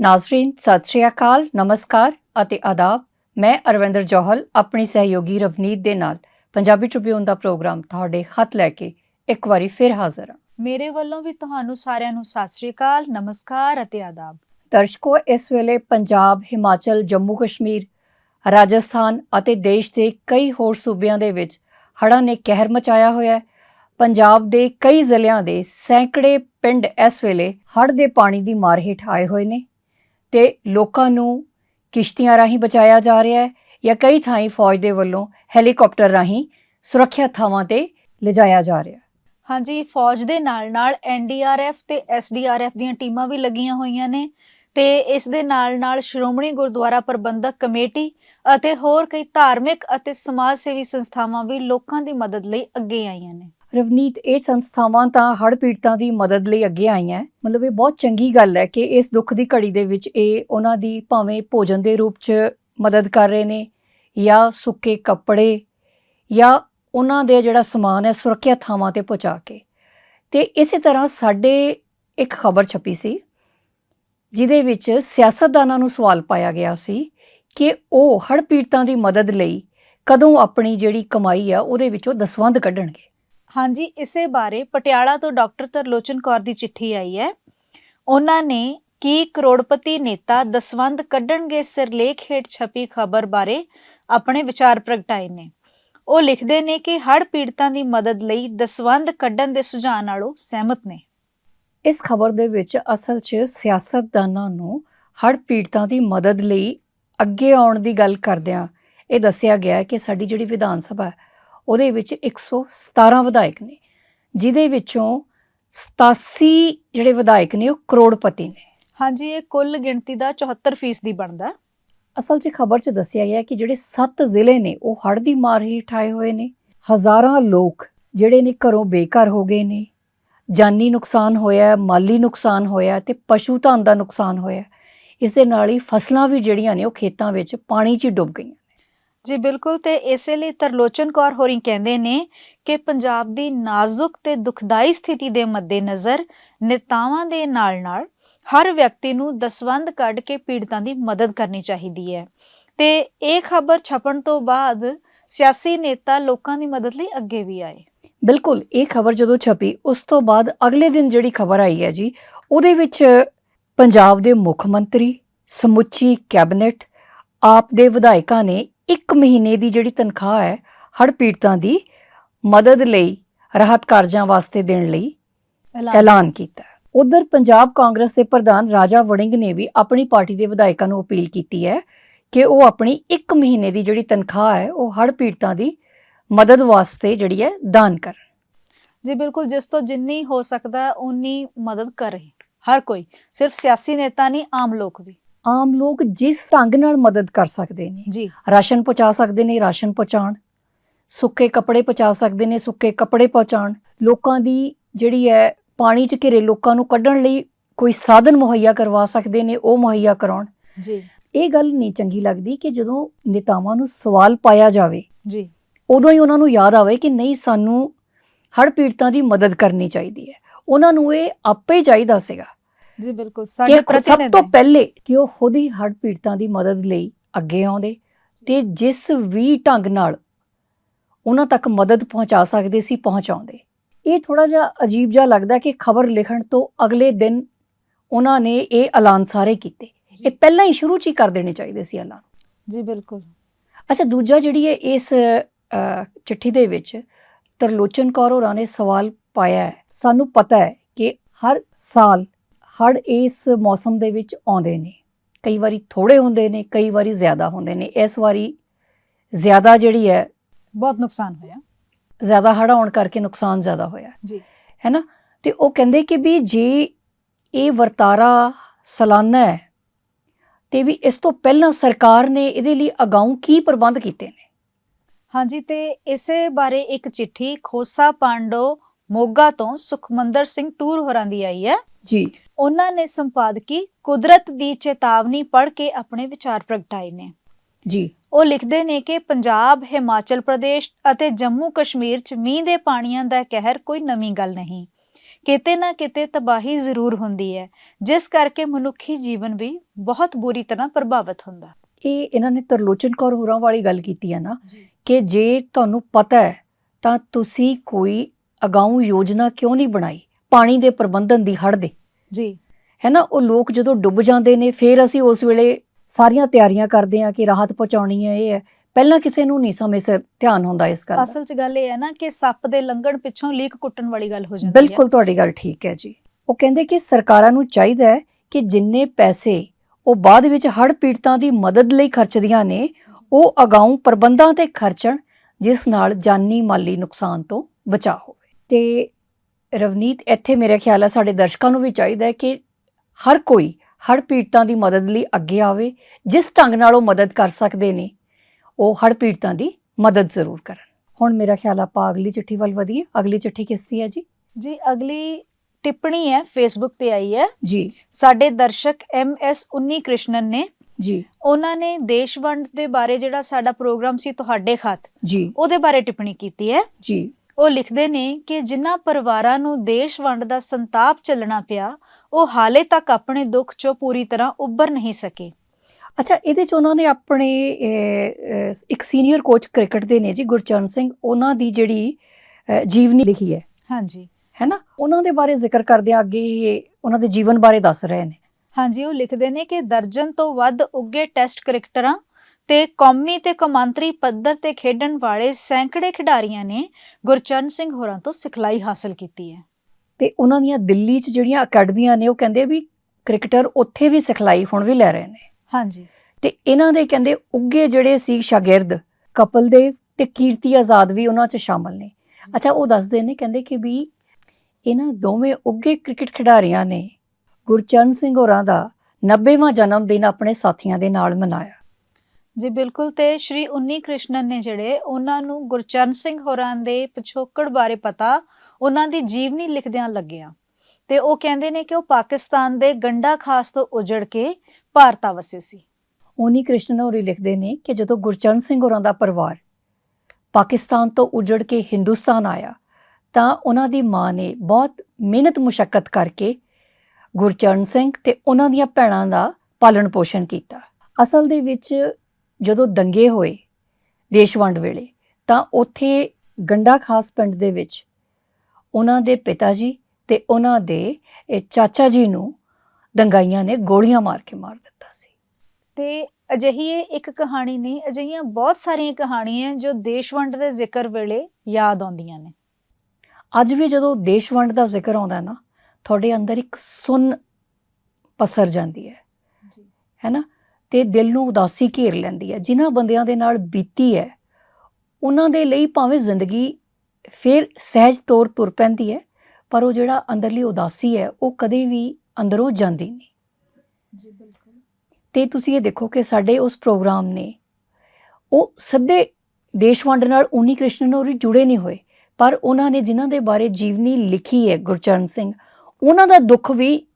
ਨਾਜ਼ਰੀਨ ਸਤਿ ਸ਼੍ਰੀ ਅਕਾਲ ਨਮਸਕਾਰ ਅਤੇ ਆਦਾਬ। ਮੈਂ ਅਰਵਿੰਦਰ ਜੋਹਲ ਆਪਣੀ ਸਹਿਯੋਗੀ ਰਵਨੀਤ ਦੇ ਨਾਲ ਪੰਜਾਬੀ ਟ੍ਰਿਬਿਊਨ ਦਾ ਪ੍ਰੋਗਰਾਮ ਤੁਹਾਡੇ ਹੱਥ ਲੈ ਕੇ ਇੱਕ ਵਾਰੀ ਫਿਰ ਹਾਜ਼ਰ ਹਾਂ। ਮੇਰੇ ਵੱਲੋਂ ਵੀ ਤੁਹਾਨੂੰ ਸਾਰਿਆਂ ਨੂੰ ਸਤਿ ਸ਼੍ਰੀ ਅਕਾਲ ਨਮਸਕਾਰ ਅਤੇ ਆਦਾਬ। ਦਰਸ਼ਕੋ ਇਸ ਵੇਲੇ ਪੰਜਾਬ ਹਿਮਾਚਲ ਜੰਮੂ ਕਸ਼ਮੀਰ ਰਾਜਸਥਾਨ ਅਤੇ ਦੇਸ਼ ਦੇ ਕਈ ਹੋਰ ਸੂਬਿਆਂ ਦੇ ਵਿੱਚ ਹੜ੍ਹਾਂ ਨੇ ਕਹਿਰ ਮਚਾਇਆ ਹੋਇਆ ਹੈ। ਪੰਜਾਬ ਦੇ ਕਈ ਜ਼ਿਲ੍ਹਿਆਂ ਦੇ ਸੈਂਕੜੇ ਪਿੰਡ ਇਸ ਵੇਲੇ ਹੜ੍ਹ ਦੇ ਪਾਣੀ ਦੀ ਮਾਰ ਹੇਠ ਆਏ ਹੋਏ ਨੇ। ਤੇ ਲੋਕਾਂ ਨੂੰ ਕਿਸ਼ਤੀਆਂ ਰਾਹੀਂ ਬਚਾਇਆ ਜਾ ਰਿਹਾ ਹੈ ਜਾਂ ਕਈ ਥਾਈਂ ਫੌਜ ਦੇ ਵੱਲੋਂ ਹੈਲੀਕਾਪਟਰ ਰਾਹੀਂ ਸੁਰੱਖਿਅਤ ਥਾਵਾਂ ਤੇ ਲਿਜਾਇਆ ਜਾ ਰਿਹਾ ਹੈ। ਹਾਂਜੀ, ਫੌਜ ਦੇ ਨਾਲ ਨਾਲ ਐਨਡੀਆਰਐਫ ਤੇ ਐਸਡੀਆਰਐਫ ਦੀਆਂ ਟੀਮਾਂ ਵੀ ਲੱਗੀਆਂ ਹੋਈਆਂ ਨੇ ਤੇ ਇਸ ਦੇ ਨਾਲ ਨਾਲ ਸ਼੍ਰੋਮਣੀ ਗੁਰਦੁਆਰਾ ਪ੍ਰਬੰਧਕ ਕਮੇਟੀ ਅਤੇ ਹੋਰ ਕਈ ਧਾਰਮਿਕ ਅਤੇ ਸਮਾਜ ਸੇਵੀ ਸੰਸਥਾਵਾਂ ਵੀ ਲੋਕਾਂ ਦੀ ਮਦਦ ਲਈ ਅੱਗੇ ਆਈਆਂ ਨੇ। ਰਵਨੀਤ, ਇਹ ਸੰਸਥਾਵਾਂ ਤਾਂ ਹੜ੍ਹ ਪੀੜਤਾਂ ਦੀ ਮਦਦ ਲਈ ਅੱਗੇ ਆਈਆਂ। ਮਤਲਬ ਇਹ ਬਹੁਤ ਚੰਗੀ ਗੱਲ ਹੈ ਕਿ ਇਸ ਦੁੱਖ ਦੀ ਘੜੀ ਦੇ ਵਿੱਚ ਇਹ ਉਹਨਾਂ ਦੀ ਭਾਵੇਂ ਭੋਜਨ ਦੇ ਰੂਪ 'ਚ ਮਦਦ ਕਰ ਰਹੇ ਨੇ, ਜਾਂ ਸੁੱਕੇ ਕੱਪੜੇ, ਜਾਂ ਉਹਨਾਂ ਦੇ ਜਿਹੜਾ ਸਮਾਨ ਹੈ ਸੁਰੱਖਿਅਤ ਥਾਵਾਂ ਤੇ ਪਹੁੰਚਾ ਕੇ। ਤੇ ਇਸੇ ਤਰ੍ਹਾਂ ਸਾਡੇ ਇੱਕ ਖਬਰ ਛਪੀ ਸੀ, ਜਿਹਦੇ ਵਿੱਚ ਸਿਆਸਤਦਾਨਾਂ ਨੂੰ ਸਵਾਲ ਪਾਇਆ ਗਿਆ ਸੀ ਕਿ ਉਹ ਹੜ੍ਹ ਪੀੜਤਾਂ ਦੀ ਮਦਦ ਲਈ ਕਦੋਂ ਆਪਣੀ ਜਿਹੜੀ ਕਮਾਈ ਆ ਉਹਦੇ ਵਿੱਚੋਂ ਦਸਵੰਧ ਕੱਢਣਗੇ। ਹਾਂਜੀ, ਇਸੇ ਬਾਰੇ ਪਟਿਆਲਾ ਤੋਂ ਡਾਕਟਰ ਤਰਲੋਚਨ ਕੌਰ ਦੀ ਚਿੱਠੀ ਆਈ ਹੈ। ਉਹਨਾਂ ਨੇ ਕੀ ਕਰੋੜਪਤੀ ਨੇਤਾ ਦਸਵੰਧ ਕੱਢਣਗੇ ਸਿਰਲੇਖ ਹੇਠ ਛਪੀ ਖਬਰ ਬਾਰੇ ਆਪਣੇ ਵਿਚਾਰ ਪ੍ਰਗਟਾਏ ਨੇ। ਉਹ ਲਿਖਦੇ ਨੇ ਕਿ ਹੜ੍ਹ ਪੀੜਤਾਂ ਦੀ ਮਦਦ ਲਈ ਦਸਵੰਧ ਕੱਢਣ ਦੇ ਸੁਝਾਅ ਨਾਲੋਂ ਸਹਿਮਤ ਨੇ। ਇਸ ਖਬਰ ਦੇ ਵਿੱਚ ਅਸਲ 'ਚ ਸਿਆਸਤਦਾਨਾਂ ਨੂੰ ਹੜ੍ਹ ਪੀੜਤਾਂ ਦੀ ਮਦਦ ਲਈ ਅੱਗੇ ਆਉਣ ਦੀ ਗੱਲ ਕਰਦਿਆਂ ਇਹ ਦੱਸਿਆ ਗਿਆ ਕਿ ਸਾਡੀ ਜਿਹੜੀ ਵਿਧਾਨ ਸਭਾ ਹੈ ਉਹਦੇ ਵਿੱਚ 117 ਵਿਧਾਇਕ ਨੇ ਜਿਹਦੇ ਵਿੱਚੋਂ 87 ਜਿਹੜੇ ਵਿਧਾਇਕ ਨੇ ਉਹ ਕਰੋੜਪਤੀ ਨੇ। ਹਾਂਜੀ ਇਹ ਕੁੱਲ ਗਿਣਤੀ ਦਾ 74% ਦੀ ਬਣਦਾ। ਅਸਲ 'ਚ ਖਬਰ 'ਚ ਦੱਸਿਆ ਗਿਆ ਹੈ ਕਿ ਜਿਹੜੇ 7 ਜ਼ਿਲ੍ਹੇ ਨੇ ਉਹ ਹੜ੍ਹ ਦੀ ਮਾਰ ਹੇਠ ਆਏ ਹੋਏ ਨੇ। ਹਜ਼ਾਰਾਂ ਲੋਕ ਜਿਹੜੇ ਨੇ ਘਰੋਂ ਬੇਘਰ ਹੋ ਗਏ ਨੇ। ਜਾਨੀ ਨੁਕਸਾਨ ਹੋਇਆ ਹੈ, ਮਾਲੀ ਨੁਕਸਾਨ ਹੋਇਆ ਹੈ ਤੇ ਪਸ਼ੂ ਧਨ ਦਾ ਨੁਕਸਾਨ ਹੋਇਆ ਹੈ। ਇਸ ਦੇ ਨਾਲ ਹੀ ਫਸਲਾਂ ਵੀ ਜਿਹੜੀਆਂ ਨੇ ਉਹ ਖੇਤਾਂ ਵਿੱਚ ਪਾਣੀ 'ਚ ਹੀ ਡੁੱਬ ਗਈਆਂ। ਜੀ, ਬਿਲਕੁਲ ਤੇ ਇਸੇ ਲਈ ਤਰਲੋਚਨ ਕੌਰ ਹੋਰੀ ਕਹਿੰਦੇ ਨੇ ਕਿ ਪੰਜਾਬ ਦੀ ਨਾਜ਼ੁਕ ਤੇ ਦੁਖਦਾਈ ਸਥਿਤੀ ਦੇ ਮੱਦੇਨਜ਼ਰ ਨੇਤਾਵਾਂ ਦੇ ਨਾਲ-ਨਾਲ ਹਰ ਵਿਅਕਤੀ ਨੂੰ ਦਸਵੰਧ ਕੱਢ ਕੇ ਪੀੜਤਾਂ ਦੀ ਮਦਦ ਕਰਨੀ ਚਾਹੀਦੀ ਹੈ। ਤੇ ਇਹ ਖਬਰ ਛਪਣ ਤੋਂ ਬਾਅਦ ਸਿਆਸੀ ਨੇਤਾ ਲੋਕਾਂ ਦੀ ਮਦਦ ਲਈ ਅੱਗੇ ਵੀ ਆਏ। ਬਿਲਕੁਲ, ਇਹ ਖਬਰ ਜਦੋਂ ਛਪੀ, ਉਸ ਤੋਂ ਬਾਅਦ ਅਗਲੇ ਦਿਨ ਜਿਹੜੀ ਖਬਰ ਆਈ ਹੈ ਜੀ, ਉਹਦੇ ਵਿੱਚ ਪੰਜਾਬ ਦੇ ਮੁੱਖ ਮੰਤਰੀ, ਸਮੁੱਚੀ ਕੈਬਨਿਟ, ਆਪ ਦੇ ਵਿਧਾਇਕਾਂ ਨੇ 1 ਮਹੀਨੇ ਦੀ ਜਿਹੜੀ ਤਨਖਾਹ ਹੈ ਹੜ੍ਹ ਪੀੜਤਾਂ ਦੀ ਮਦਦ ਲਈ ਰਾਹਤ ਕਾਰਜਾਂ ਵਾਸਤੇ ਦੇਣ ਲਈ ਐਲਾਨ ਕੀਤਾ ਉਧਰ ਪੰਜਾਬ ਕਾਂਗਰਸ ਦੇ ਪ੍ਰਧਾਨ ਰਾਜਾ ਵੜਿੰਗ ਨੇ ਵੀ ਆਪਣੀ ਪਾਰਟੀ ਦੇ ਵਿਧਾਇਕਾਂ ਨੂੰ ਅਪੀਲ ਕੀਤੀ ਹੈ ਕਿ ਉਹ ਆਪਣੀ 1 ਮਹੀਨੇ ਦੀ ਜਿਹੜੀ ਤਨਖਾਹ ਹੈ ਉਹ ਹੜ੍ਹ ਪੀੜਤਾਂ ਦੀ ਮਦਦ ਵਾਸਤੇ ਜਿਹੜੀ ਹੈ ਦਾਨ ਕਰਨ। ਜੀ ਬਿਲਕੁਲ ਜਿਸ ਤੋਂ ਜਿੰਨੀ ਹੋ ਸਕਦਾ ਉਨੀ ਮਦਦ ਕਰੇ ਹਰ ਕੋਈ ਸਿਰਫ ਸਿਆਸੀ ਨੇਤਾ ਨਹੀਂ ਆਮ ਲੋਕ ਵੀ। ਆਮ ਲੋਕ ਜਿਸ ਢੰਗ ਨਾਲ ਮਦਦ ਕਰ ਸਕਦੇ ਨੇ ਜੀ। ਰਾਸ਼ਨ ਪਹੁੰਚਾ ਸਕਦੇ ਨੇ ਰਾਸ਼ਨ ਪਹੁੰਚਾਉਣ ਸੁੱਕੇ ਕੱਪੜੇ ਪਹੁੰਚਾ ਸਕਦੇ ਨੇ ਸੁੱਕੇ ਕੱਪੜੇ ਪਹੁੰਚਾਉਣ ਲੋਕਾਂ ਦੀ ਜਿਹੜੀ ਹੈ ਪਾਣੀ 'ਚ ਘਿਰੇ ਲੋਕਾਂ ਨੂੰ ਕੱਢਣ ਲਈ ਕੋਈ ਸਾਧਨ ਮੁਹੱਈਆ ਕਰਵਾ ਸਕਦੇ ਨੇ ਉਹ ਮੁਹੱਈਆ ਕਰਾਉਣ। ਜੀ। ਇਹ ਗੱਲ ਨਹੀਂ ਚੰਗੀ ਲੱਗਦੀ ਕਿ ਜਦੋਂ ਨੇਤਾਵਾਂ ਨੂੰ ਸਵਾਲ ਪਾਇਆ ਜਾਵੇ ਜੀ। ਉਦੋਂ ਹੀ ਉਹਨਾਂ ਨੂੰ ਯਾਦ ਆਵੇ ਕਿ ਨਹੀਂ ਸਾਨੂੰ ਹੜ੍ਹ ਪੀੜਤਾਂ ਦੀ ਮਦਦ ਕਰਨੀ ਚਾਹੀਦੀ ਹੈ। ਉਹਨਾਂ ਨੂੰ ਇਹ ਆਪੇ ਹੀ ਚਾਹੀਦਾ ਸੀਗਾ ਜੀ ਬਿਲਕੁਲ। ਸਾਡੇ ਸਭ ਤੋਂ ਪਹਿਲੇ ਕਿ ਉਹ ਖੁਦ ਹੀ ਹੜ੍ਹ ਪੀੜਤਾਂ ਦੀ ਮਦਦ ਲਈ ਅੱਗੇ ਆਉਂਦੇ ਤੇ ਜਿਸ ਵੀ ਢੰਗ ਨਾਲ ਉਹਨਾਂ ਤੱਕ ਮਦਦ ਪਹੁੰਚਾ ਸਕਦੇ ਸੀ ਪਹੁੰਚਾਉਂਦੇ। ਇਹ ਥੋੜਾ ਜਿਹਾ ਅਜੀਬ ਜਿਹਾ ਲੱਗਦਾ ਕਿ ਖਬਰ ਲਿਖਣ ਤੋਂ ਅਗਲੇ ਦਿਨ ਉਹਨਾਂ ਨੇ ਇਹ ਐਲਾਨ ਸਾਰੇ ਕੀਤੇ। ਇਹ ਪਹਿਲਾਂ ਹੀ ਸ਼ੁਰੂ ਚ ਹੀ ਕਰ ਦੇਣੇ ਚਾਹੀਦੇ ਸੀ ਐਲਾਨ। ਜੀ ਬਿਲਕੁਲ। ਅੱਛਾ ਦੂਜਾ ਜਿਹੜੀ ਹੈ ਇਸ ਚਿੱਠੀ ਦੇ ਵਿੱਚ ਤਰਲੋਚਨ ਕੌਰ ਹੋਰਾਂ ਨੇ ਸਵਾਲ ਪਾਇਆ ਹੈ। ਸਾਨੂੰ ਪਤਾ ਹੈ ਕਿ ਹਰ ਸਾਲ ਹੜ ਇਸ ਮੌਸਮ ਦੇ ਵਿੱਚ ਆਉਂਦੇ ਨੇ। ਕਈ ਵਾਰੀ ਥੋੜੇ ਹੁੰਦੇ ਨੇ ਕਈ ਵਾਰੀ ਜ਼ਿਆਦਾ ਹੁੰਦੇ ਨੇ। ਇਸ ਵਾਰੀ ਜ਼ਿਆਦਾ ਜਿਹੜੀ ਹੈ ਬਹੁਤ ਨੁਕਸਾਨ ਹੋਇਆ। ਜ਼ਿਆਦਾ ਹੜ੍ਹ ਆਉਣ ਕਰਕੇ ਨੁਕਸਾਨ ਜ਼ਿਆਦਾ ਹੋਇਆ। ਜੀ। ਹੈ ਨਾ ਤੇ ਉਹ ਕਹਿੰਦੇ ਕਿ ਵੀ ਜੇ ਇਹ ਵਰਤਾਰਾ ਸਾਲਾਨਾ ਹੈ ਤੇ ਵੀ ਇਸ ਤੋਂ ਪਹਿਲਾਂ ਸਰਕਾਰ ਨੇ ਇਹਦੇ ਲਈ ਅਗਾਊਂ ਕੀ ਪ੍ਰਬੰਧ ਕੀਤੇ ਨੇ? ਹਾਂਜੀ ਤੇ ਇਸੇ ਬਾਰੇ ਇੱਕ ਚਿੱਠੀ ਖੋਸਾ ਪਾਂਡੋ ਮੋਗਾ ਤੋਂ ਸੁਖਮੰਦਰ ਸਿੰਘ ਤੂਰ ਹੋਰਾਂ ਦੀ ਆਈ ਹੈ। ਜੀ। ਉਹਨਾਂ ਨੇ ਸੰਪਾਦਕੀ ਕੁਦਰਤ ਦੀ ਚੇਤਾਵਨੀ ਪੜ੍ਹ ਕੇ ਆਪਣੇ ਵਿਚਾਰ ਪ੍ਰਗਟਾਏ ਨੇ। ਜੀ। ਉਹ ਲਿਖਦੇ ਨੇ ਕਿ ਪੰਜਾਬ ਹਿਮਾਚਲ ਪ੍ਰਦੇਸ਼ ਅਤੇ ਜੰਮੂ ਕਸ਼ਮੀਰ 'ਚ ਮੀਂਹ ਦੇ ਪਾਣੀਆਂ ਦਾ ਕਹਿਰ ਕੋਈ ਨਵੀਂ ਗੱਲ ਨਹੀਂ। ਕਿਤੇ ਨਾ ਕਿਤੇ ਤਬਾਹੀ ਜ਼ਰੂਰ ਹੁੰਦੀ ਹੈ ਜਿਸ ਕਰਕੇ ਮਨੁੱਖੀ ਜੀਵਨ ਵੀ ਬਹੁਤ ਬੁਰੀ ਤਰ੍ਹਾਂ ਪ੍ਰਭਾਵਿਤ ਹੁੰਦਾ। ਇਹ ਇਹਨਾਂ ਨੇ ਤਰਲੋਚਨ ਕੌਰ ਹੋਰਾਂ ਵਾਲੀ ਗੱਲ ਕੀਤੀ ਹੈ ਨਾ ਕਿ ਜੇ ਤੁਹਾਨੂੰ ਪਤਾ ਹੈ ਤਾਂ ਤੁਸੀਂ ਕੋਈ ਅਗਾਊਂ ਯੋਜਨਾ ਕਿਉਂ ਨਹੀਂ ਬਣਾਈ? ਪਾਣੀ ਦੇ ਪ੍ਰਬੰਧਨ ਦੀ ਹੜ੍ਹ ਦੇ। ਜੀ। ਹੈ ਨਾ ਉਹ ਲੋਕ ਜਦੋਂ ਡੁੱਬ ਜਾਂਦੇ ਨੇ ਫਿਰ ਅਸੀਂ ਉਸ ਵੇਲੇ ਸਾਰੀਆਂ ਤਿਆਰੀਆਂ ਕਰਦੇ ਹਾਂ ਕਿ ਰਾਹਤ ਪਹੁੰਚਾਉਣੀ ਹੈ ਇਹ ਹੈ। ਪਹਿਲਾਂ ਕਿਸੇ ਨੂੰ ਨਹੀਂ ਸਮੇਂ ਸਿਰ ਧਿਆਨ ਹੁੰਦਾ ਇਸ ਗੱਲ ਦਾ। ਅਸਲ 'ਚ ਗੱਲ ਇਹ ਹੈ ਨਾ ਕਿ ਸੱਪ ਦੇ ਲੰਘਣ ਪਿੱਛੋਂ ਲੀਕ ਕੁੱਟਣ ਵਾਲੀ ਗੱਲ ਹੋ ਜਾਂਦੀ ਹੈ। ਬਿਲਕੁਲ ਤੁਹਾਡੀ ਗੱਲ ਠੀਕ ਹੈ ਜੀ। ਉਹ ਕਹਿੰਦੇ ਕਿ ਸਰਕਾਰਾਂ ਨੂੰ ਚਾਹੀਦਾ ਹੈ ਕਿ ਜਿੰਨੇ ਪੈਸੇ ਉਹ ਬਾਅਦ ਵਿੱਚ ਹੜ੍ਹ ਪੀੜਤਾਂ ਦੀ ਮਦਦ ਲਈ ਖਰਚਦੀਆਂ ਨੇ ਉਹ ਅਗਾਊਂ ਪ੍ਰਬੰਧਾਂ ਤੇ ਖਰਚਣ ਜਿਸ ਨਾਲ ਜਾਨੀ ਮਾਲੀ ਨੁਕਸਾਨ ਤੋਂ ਬਚਾਅ ਹੋਵੇ। ਤੇ ਰਵਨੀਤ ਇੱਥੇ ਮੇਰੇ ਖਿਆਲ ਹੈ ਸਾਡੇ ਦਰਸ਼ਕਾਂ ਨੂੰ ਵੀ ਚਾਹੀਦਾ ਹੈ ਕਿ ਹਰ ਕੋਈ ਹੜ੍ਹ ਪੀੜਤਾਂ ਦੀ ਮਦਦ ਲਈ ਅੱਗੇ ਆਵੇ ਜਿਸ ਢੰਗ ਨਾਲ ਉਹ ਮਦਦ ਕਰ ਸਕਦੇ ਨੇ ਉਹ ਹੜ੍ਹ ਪੀੜਤਾਂ ਦੀ ਮਦਦ ਜ਼ਰੂਰ ਕਰਨ। ਹੁਣ ਮੇਰਾ ਖਿਆਲ ਆਪਾਂ ਅਗਲੀ ਚਿੱਠੀ ਵੱਲ ਵਧੀਏ। ਅਗਲੀ ਚਿੱਠੀ ਕਿਸ ਦੀ ਹੈ ਜੀ? ਜੀ ਅਗਲੀ ਟਿੱਪਣੀ ਹੈ ਫੇਸਬੁੱਕ ਤੇ ਆਈ ਹੈ। ਜੀ। ਸਾਡੇ ਦਰਸ਼ਕ ਐਮ ਐਸ 19 ਕ੍ਰਿਸ਼ਨਨ ਨੇ। ਜੀ। ਉਹਨਾਂ ਨੇ ਦੇਸ਼ ਵੰਡ ਦੇ ਬਾਰੇ ਜਿਹੜਾ ਸਾਡਾ ਪ੍ਰੋਗਰਾਮ ਸੀ ਤੁਹਾਡੇ ਖਤ ਜੀ। ਉਹਦੇ ਬਾਰੇ ਟਿੱਪਣੀ ਕੀਤੀ ਹੈ। ਜੀ। ਉਹ ਲਿਖਦੇ ਨੇ ਕਿ ਜਿਨ੍ਹਾਂ ਪਰਿਵਾਰਾਂ ਨੂੰ ਦੇਸ਼ ਵੰਡ ਦਾ ਸੰਤਾਪ ਚੱਲਣਾ ਪਿਆ ਉਹ ਹਾਲੇ ਤੱਕ ਆਪਣੇ ਦੁੱਖ ਚੋਂ ਪੂਰੀ ਤਰ੍ਹਾਂ ਉੱਭਰ ਨਹੀਂ ਸਕੇ। ਅੱਛਾ ਇਹਦੇ ਚ ਉਹਨਾਂ ਨੇ ਆਪਣੇ ਇੱਕ ਸੀਨੀਅਰ ਕੋਚ ਕ੍ਰਿਕਟ ਦੇ ਨੇ ਜੀ ਗੁਰਚਰਨ ਸਿੰਘ ਉਹਨਾਂ ਦੀ ਜਿਹੜੀ ਜੀਵਨੀ ਲਿਖੀ ਹੈ। ਹਾਂਜੀ। ਹੈ ਨਾ ਉਹਨਾਂ ਦੇ ਬਾਰੇ ਜ਼ਿਕਰ ਕਰਦੇ ਆ ਅੱਗੇ ਇਹ ਉਹਨਾਂ ਦੇ ਜੀਵਨ ਬਾਰੇ ਦੱਸ ਰਹੇ ਨੇ। ਹਾਂਜੀ ਉਹ ਲਿਖਦੇ ਨੇ ਕਿ ਦਰਜਨ ਤੋਂ ਵੱਧ ਉੱਗੇ ਟੈਸਟ ਕ੍ਰਿਕਟਰਾਂ ਤੇ ਕੌਮੀ ਤੇ ਕੌਮਾਂਤਰੀ ਪੱਧਰ ਤੇ ਖੇਡਣ ਵਾਲੇ ਸੈਂਕੜੇ ਖਿਡਾਰੀਆਂ ਨੇ ਗੁਰਚਰਨ ਸਿੰਘ ਹੋਰਾਂ ਤੋਂ ਸਿਖਲਾਈ ਹਾਸਲ ਕੀਤੀ ਹੈ। ਤੇ ਉਹਨਾਂ ਦੀਆਂ ਦਿੱਲੀ ਚ ਜਿਹੜੀਆਂ ਅਕੈਡਮੀਆਂ ਨੇ ਉਹ ਕਹਿੰਦੇ ਵੀ ਕ੍ਰਿਕਟਰ ਉੱਥੇ ਵੀ ਸਿਖਲਾਈ ਹੁਣ ਵੀ ਲੈ ਰਹੇ ਨੇ। ਹਾਂਜੀ। ਤੇ ਇਹਨਾਂ ਦੇ ਕਹਿੰਦੇ ਉੱਗੇ ਜਿਹੜੇ ਸੀ ਸ਼ਾਗਿਰਦ ਕਪਲ ਦੇਵ ਤੇ ਕੀਰਤੀ ਆਜ਼ਾਦ ਵੀ ਉਹਨਾਂ 'ਚ ਸ਼ਾਮਲ ਨੇ। ਅੱਛਾ ਉਹ ਦੱਸਦੇ ਨੇ ਕਹਿੰਦੇ ਕਿ ਵੀ ਇਹਨਾਂ ਦੋਵੇਂ ਉੱਗੇ ਕ੍ਰਿਕਟ ਖਿਡਾਰੀਆਂ ਨੇ ਗੁਰਚਰਨ ਸਿੰਘ ਹੋਰਾਂ ਦਾ 90ਵਾਂ ਜਨਮ ਦਿਨ ਆਪਣੇ ਸਾਥੀਆਂ ਦੇ ਨਾਲ ਮਨਾਇਆ। ਜੀ ਬਿਲਕੁਲ ਤੇ ਸ਼੍ਰੀ 19 ਕ੍ਰਿਸ਼ਨਨ ਨੇ ਜਿਹੜੇ ਉਹਨਾਂ ਨੂੰ ਗੁਰਚਰਨ ਸਿੰਘ ਹੋਰਾਂ ਦੇ ਪਿਛੋਕੜ ਬਾਰੇ ਪਤਾ, ਉਹਨਾਂ ਦੀ ਜੀਵਨੀ ਲਿਖਦਿਆਂ ਲੱਗਿਆ। ਤੇ ਉਹ ਕਹਿੰਦੇ ਨੇ ਕਿ ਉਹ ਪਾਕਿਸਤਾਨ ਦੇ ਗੰਡਾ ਖਾਸ ਤੋਂ ਉਜੜ ਕੇ ਭਾਰਤ ਆ ਵਸੇ ਸੀ। ਉਨੀ ਕ੍ਰਿਸ਼ਨ ਹੋਰੀ ਲਿਖਦੇ ਨੇ ਕਿ ਜਦੋਂ ਗੁਰਚਰਨ ਸਿੰਘ ਹੋਰਾਂ ਦਾ ਪਰਿਵਾਰ ਪਾਕਿਸਤਾਨ ਤੋਂ ਉਜੜ ਕੇ ਹਿੰਦੁਸਤਾਨ ਆਇਆ, ਤਾਂ ਉਹਨਾਂ ਦੀ ਮਾਂ ਨੇ ਬਹੁਤ ਮਿਹਨਤ ਮੁਸ਼ਕਲ ਕਰਕੇ ਗੁਰਚਰਨ ਸਿੰਘ ਤੇ ਉਹਨਾਂ ਦੀਆਂ ਭੈਣਾਂ ਦਾ ਪਾਲਣ ਪੋਸ਼ਣ ਕੀਤਾ। ਅਸਲ ਦੇ ਵਿੱਚ ਜਦੋਂ ਦੰਗੇ ਹੋਏ ਦੇਸ਼ ਵੰਡ ਵੇਲੇ ਤਾਂ ਉੱਥੇ ਗੰਡਾ ਖਾਸ ਪਿੰਡ ਦੇ ਵਿੱਚ ਉਹਨਾਂ ਦੇ ਪਿਤਾ ਜੀ ਤੇ ਉਹਨਾਂ ਦੇ ਇਹ ਚਾਚਾ ਜੀ ਨੂੰ ਦੰਗਾਈਆਂ ਨੇ ਗੋਲੀਆਂ ਮਾਰ ਕੇ ਮਾਰ ਦਿੱਤਾ ਸੀ। ਤੇ ਅਜਿਹੀ ਇਹ ਇੱਕ ਕਹਾਣੀ ਨਹੀਂ ਅਜਿਹੀਆਂ ਬਹੁਤ ਸਾਰੀਆਂ ਕਹਾਣੀਆਂ ਜੋ ਦੇਸ਼ ਵੰਡ ਦੇ ਜ਼ਿਕਰ ਵੇਲੇ ਯਾਦ ਆਉਂਦੀਆਂ ਨੇ। ਅੱਜ ਵੀ ਜਦੋਂ ਦੇਸ਼ ਵੰਡ ਦਾ ਜ਼ਿਕਰ ਆਉਂਦਾ ਨਾ ਤੁਹਾਡੇ ਅੰਦਰ ਇੱਕ ਸੁੰਨ ਪਸਰ ਜਾਂਦੀ ਹੈ। ਹੈ ਨਾ? ਤੇ ਦਿਲ ਨੂੰ ਉਦਾਸੀ ਘੇਰ ਲੈਂਦੀ ਹੈ। ਜਿਨ੍ਹਾਂ ਬੰਦਿਆਂ ਦੇ ਨਾਲ ਬੀਤੀ ਹੈ ਉਹਨਾਂ ਦੇ ਲਈ ਭਾਵੇਂ ਜ਼ਿੰਦਗੀ ਫਿਰ ਸਹਿਜ ਤੌਰ ਤੁਰ ਪੈਂਦੀ ਹੈ ਪਰ ਉਹ ਜਿਹੜਾ ਅੰਦਰਲੀ ਉਦਾਸੀ ਹੈ ਉਹ ਕਦੇ ਵੀ ਅੰਦਰੋਂ ਜਾਂਦੀ ਨਹੀਂ। ਜੀ ਬਿਲਕੁਲ। ਤੇ ਤੁਸੀਂ ਇਹ ਦੇਖੋ ਕਿ ਸਾਡੇ ਉਸ ਪ੍ਰੋਗਰਾਮ ਨੇ ਉਹ ਸਿੱਧੇ ਦੇਸ਼ ਵੰਡ ਨਾਲ ਉਨੀ ਕ੍ਰਿਸ਼ਨ ਹੋਰੀ ਜੁੜੇ ਨਹੀਂ ਹੋਏ ਪਰ ਉਹਨਾਂ ਨੇ ਜਿਨ੍ਹਾਂ ਦੇ ਬਾਰੇ ਜੀਵਨੀ ਲਿਖੀ ਹੈ ਗੁਰਚਰਨ ਸਿੰਘ ਉਹਨਾਂ ਦਾ ਦੁੱਖ ਵੀ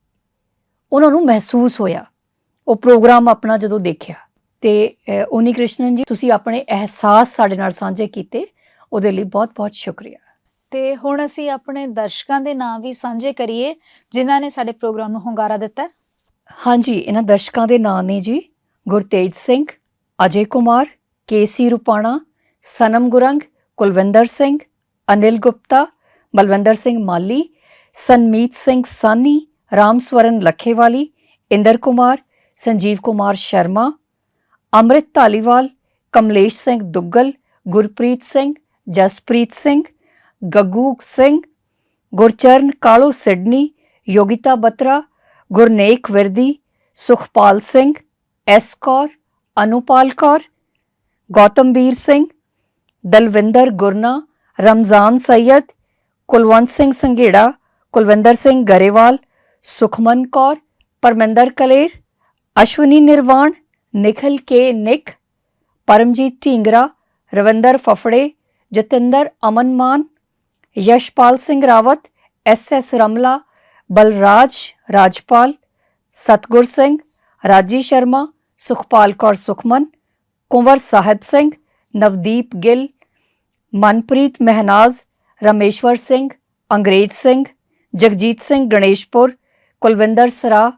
ਉਹਨਾਂ ਨੂੰ ਮਹਿਸੂਸ ਹੋਇਆ। ਉਹ ਪ੍ਰੋਗਰਾਮ ਆਪਣਾ ਜਦੋਂ ਦੇਖਿਆ ਤੇ ਉਨੀ ਕ੍ਰਿਸ਼ਨਨ ਜੀ ਤੁਸੀਂ ਆਪਣੇ ਅਹਿਸਾਸ ਸਾਡੇ ਨਾਲ ਸਾਂਝੇ ਕੀਤੇ ਉਹਦੇ ਲਈ ਬਹੁਤ-ਬਹੁਤ ਸ਼ੁਕਰੀਆ ਤੇ ਹੁਣ ਅਸੀਂ ਆਪਣੇ ਦਰਸ਼ਕਾਂ ਦੇ ਨਾਮ ਵੀ ਸਾਂਝੇ ਕਰੀਏ ਜਿਨ੍ਹਾਂ ਨੇ ਸਾਡੇ ਪ੍ਰੋਗਰਾਮ ਨੂੰ ਹੁੰਗਾਰਾ ਦਿੱਤਾ। ਹਾਂਜੀ ਇਹਨਾਂ ਦਰਸ਼ਕਾਂ ਦੇ ਨਾਂ ਨੇ ਜੀ Gurtej Singh Ajay Kumar KC Rupana Sanam Gurung Kulwinder Singh Anil Gupta Balwinder Singh Mali Sanmeet Singh Sani Ramswaran Lakhewali Inder Kumar Sanjeev Kumar Sharma, Amrit Dhaliwal, Kamlesh Singh Duggal, Gurpreet Singh, Jaspreet Singh, Gaggu Singh, Gurcharan Kalu Sydney, Yogita Batra, Gurnek Virdi, Sukhpal Singh, S Kaur, Anupal Kaur, Gautambir Singh, Dalwinder Gurna, Ramzan Sayyed Kulwant Singh Sanghera, Kulwinder Singh Grewal, Sukhman Kaur, Parminder Kaler Ashwani Nirvan, Nikhil K Nick Paramjit Dhingra, Ravinder Phaphre, Jatinder Amanman, Yashpal Singh Rawat, S S Ramla, Balraj Rajpal, Satgur Singh Raji Sharma, Sukhpal Kaur Sukhman, Kunwar Sahib Singh, Navdeep Gill, Manpreet ਮਹਿਨਾਜ਼, Rameshwar Singh, Angrez Singh, Jagjit Singh ਗਣੇਸ਼ਪੁਰ, Kulwinder ਸਰਾ